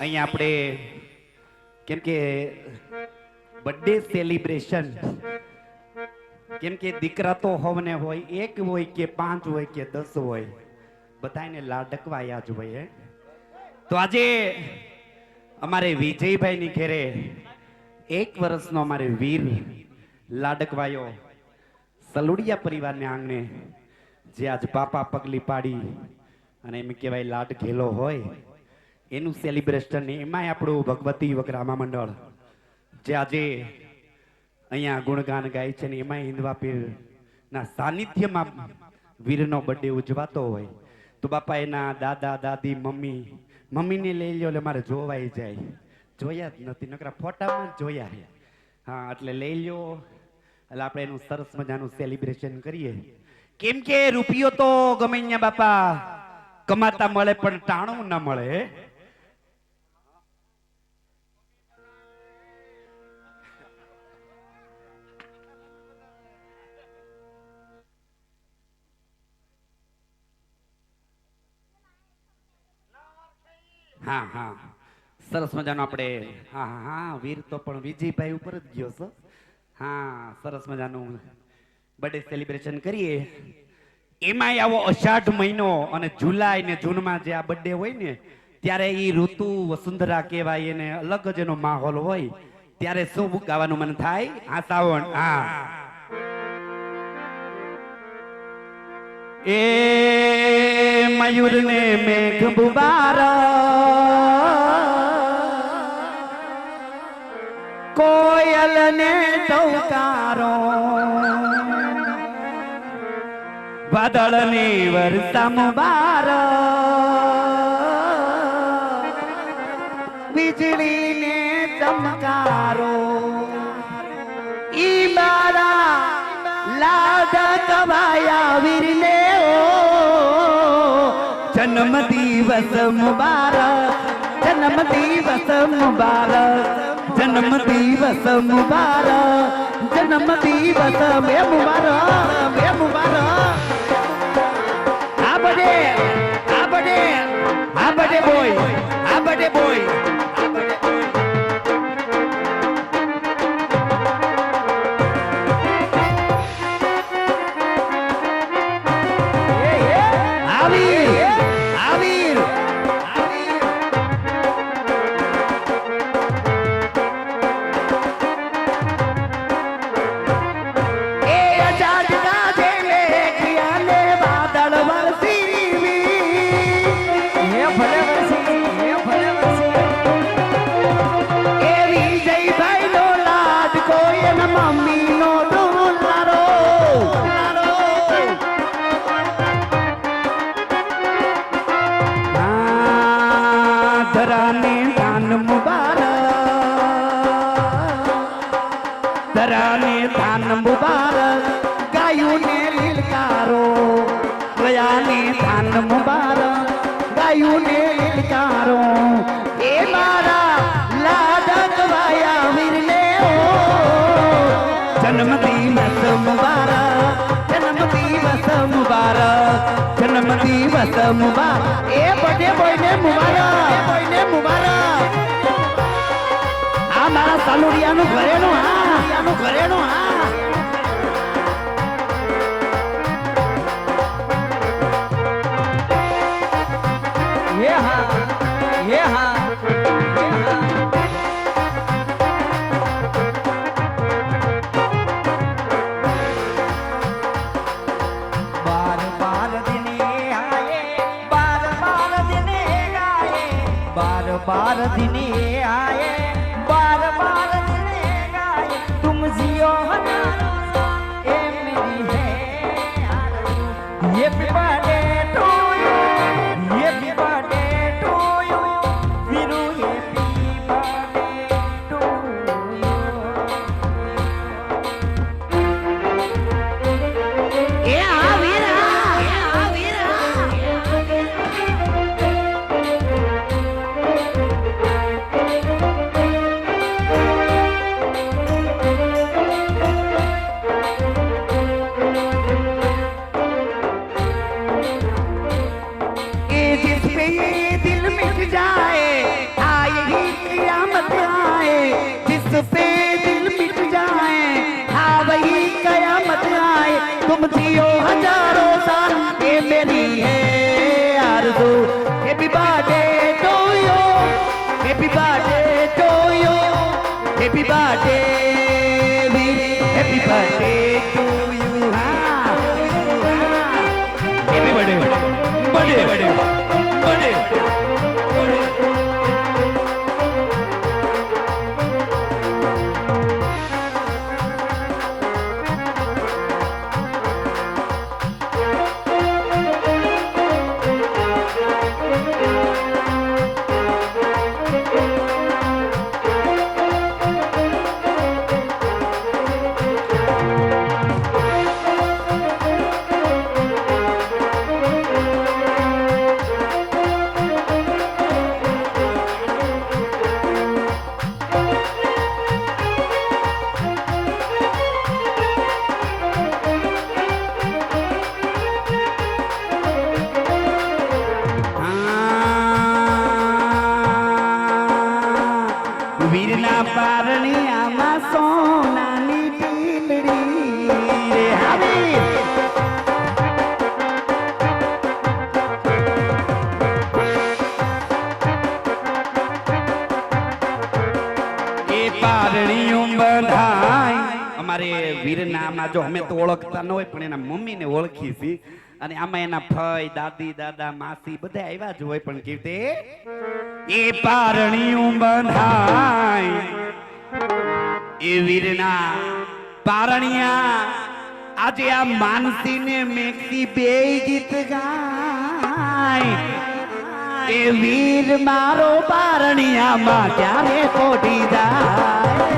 અહીંયા આપણે કેમ કે બર્થડે સેલિબ્રેશન કેમ કે દીકરા તો હોવને હોય, એક હોય કે પાંચ હોય કે દસ હોય બધાને લાડકવાયા જ હોય. તો આજે અમારે વિજયભાઈની ઘેરે એક વર્ષનો અમારે વીર લાડકવાયો સલુડિયા પરિવારને આંગણે જે આજ પાપા પગલી પાડી અને એમ કહેવાય લાડ ઘેલો હોય એનું સેલિબ્રેશન એમાંય આપણું ભગવતી વગરામા મંડળ. જે આજે અહીંયા ગુણગાન ગાય છે ને એમાંય હિન્દવા પીરના સાનિધ્યમાં વીરનો બર્થડે ઉજવાતો હોય. તો બાપા એના દાદા, દાદી, મમ્મી, મમ્મીને લઈ લ્યો એટલે મારે જોવાઈ જાય. જોયા જ નથી, નકરા ફોટામાં જોયા છે. હા, એટલે લઈ લ્યો. એટલે આપણે એનું સરસ મજાનું સેલિબ્રેશન કરીએ. કેમ કે રૂપિયો તો ગમે બાપા કમાતા મળે પણ ટાણું ના મળે. હા હા સરસ મજાનો આપણે હા હા હા વીર તો પણ વિજયભાઈ ઉપર જ ગયો છો. હા સરસ મજાનું બર્થડે સેલિબ્રેશન કરીએ. એમાંય આવો અષાઢ મહિનો અને જુલાઈ ને જૂનમાં જે આ બર્થડે હોય ને ત્યારે એ ઋતુ વસુંધરા કહેવાય એને અલગ જ એનો માહોલ હોય. ત્યારે શું ગાવાનું મન થાય. આ સાવણ હા. એ મયુર ને મેઘ બુબારા કોયલ ને ટૌકારો વાદળ ને વર્ષા મુબાર વીજળી ને ચમકારો ઈ મારા લાડ કવાયા વીરને ઓ જન્મ દિવસ મુબારક જન્મ દિવસ મુબારક જન્મ દિવસ મુબારક જન્મ દિવસ બે મુબારક બે મુબારક આ બડે આ બડે આ બડે બોય આ બડે બોય ધરાને ધાન મુબારક ગાયું ને લીલકારો ગયાને ધાન મુબારક ગાયું ને લીલકારો એ મારા લાડક વાયા વીરને ઓ જન્મ દિવસ મુબારક જન્મ દિવસ મુબારક જન્મ દિવસ મુબારક એ બધે બોયને મુબારક બોયને મુબારક મારા સાલુડિયાનું ઘરેણું હા ઘરેણું હા હે હા Everybody. जो हजारों साल ये मेरी है आरज़ू happy birthday to you happy birthday to you happy birthday happy birthday આમાં સોનાની બંધાય. અમારે વીરના આમાં જો અમે તો ઓળખતા ન હોય, પણ એના મમ્મીને ઓળખી છી. અને આમાં એના ફઈ દાદી, દાદા, માસી બધા આવ્યા જ હોય પણ કીર્તિ રીતે એ પારણીઓ બંધાય. એ વીરના પારણિયા આજે આ માનસી ને મેકતી બે ગીત ગાય. એ વીર મારો પારણિયામાં ક્યારે કોટી જાય?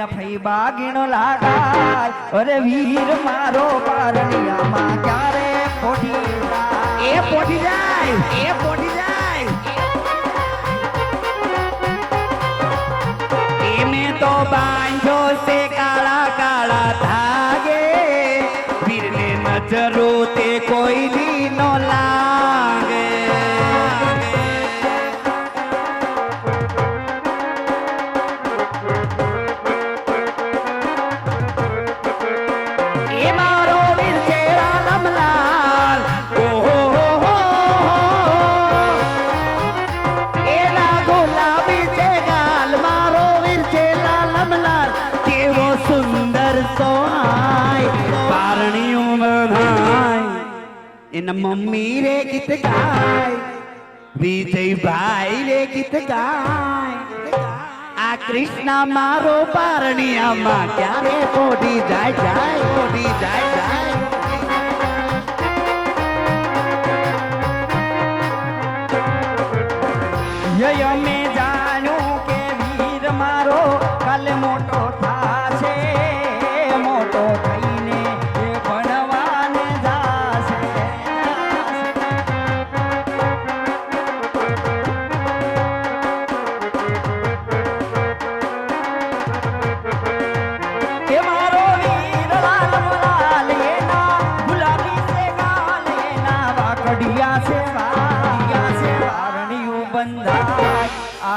એના ફઈ લાગાય અરે વીર મારો પારણિયામાં ક્યારે ખોટી એ પોટી જાય, એ પોટી જાય. એમે તો બાંધો એના મમ્મી રે ગીત ગાય વિજયભાઈ રે ગીત ગાય. આ કૃષ્ણ મારો પારણિયામાં ક્યારે કોડી જાય જાય કોડી જાય જાય.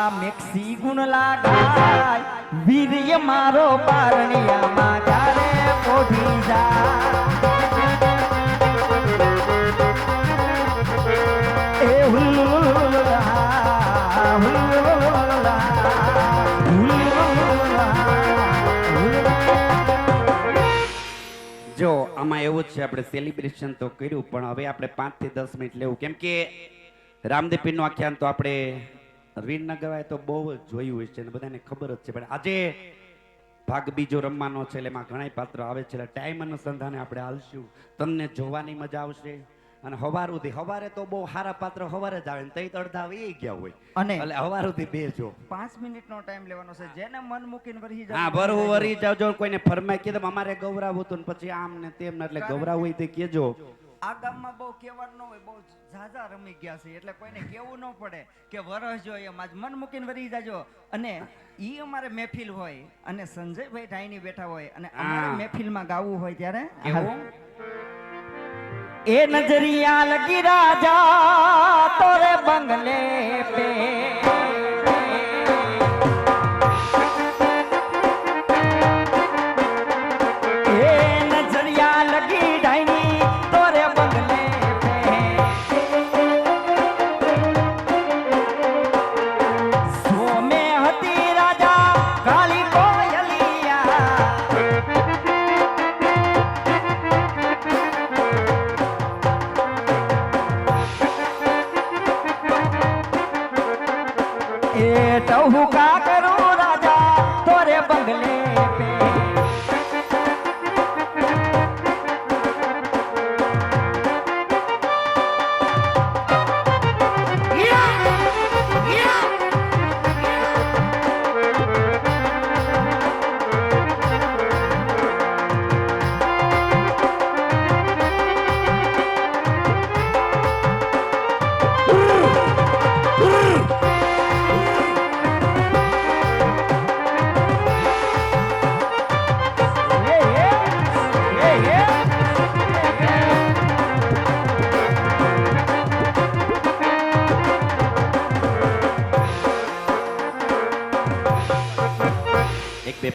મેક્સી ગુણ લાગાય. વીર્ય મારો પારણિયામાં ક્યારે પોઢી જા. જો, આમાં એવું જ છે, આપણે સેલિબ્રેશન તો કર્યું, પણ હવે આપણે પાંચથી દસ મિનિટ લેવું. કેમ કે રામદેપીરનું આખ્યાન તો આપણે ન ગવાય તો બહુ જ જોયું હોય છે અને બધાને ખબર જ છે. પણ આજે ભાગ બીજો રમવાનો છે એટલે એમાં ઘણા પાત્ર આવે છે. એટલે ટાઈમ અનુસંધાને આપણે હાલશું. તમને જોવાની મજા આવશે. અને હવાર સુધી હવારે તો બહુ સારા પાત્ર હવારે જ આવે તઈ તડધા અડધા આવી ગયા હોય. અને એટલે હવાર સુધી બેજો પાંચ મિનિટ નો ટાઈમ લેવાનો છે. જેને મન મૂકીને વરહી હા બરવું વરી જાવ જો કોઈને ફરમાય કીધું અમારે ગૌરાવું હતું ને પછી આમ ને તેમ ને એટલે ગૌરાવું હોય તે કેજો આ ગામમાં બહુ કહેવાનું ન હોય બહુ ઝાઝા રમી ગયા છે. એટલે કોઈને કેવું ન પડે કે વરસ જો એમ આજ મન મૂકીને વરી જાજો. અને એ અમારે મહેફિલ હોય અને સંજયભાઈ ઢાઈની બેઠા હોય અને અમારે. મહેફિલમાં ગાવું હોય ત્યારે એ નજરિયા લગી રાજા તોરે બંગલે પે.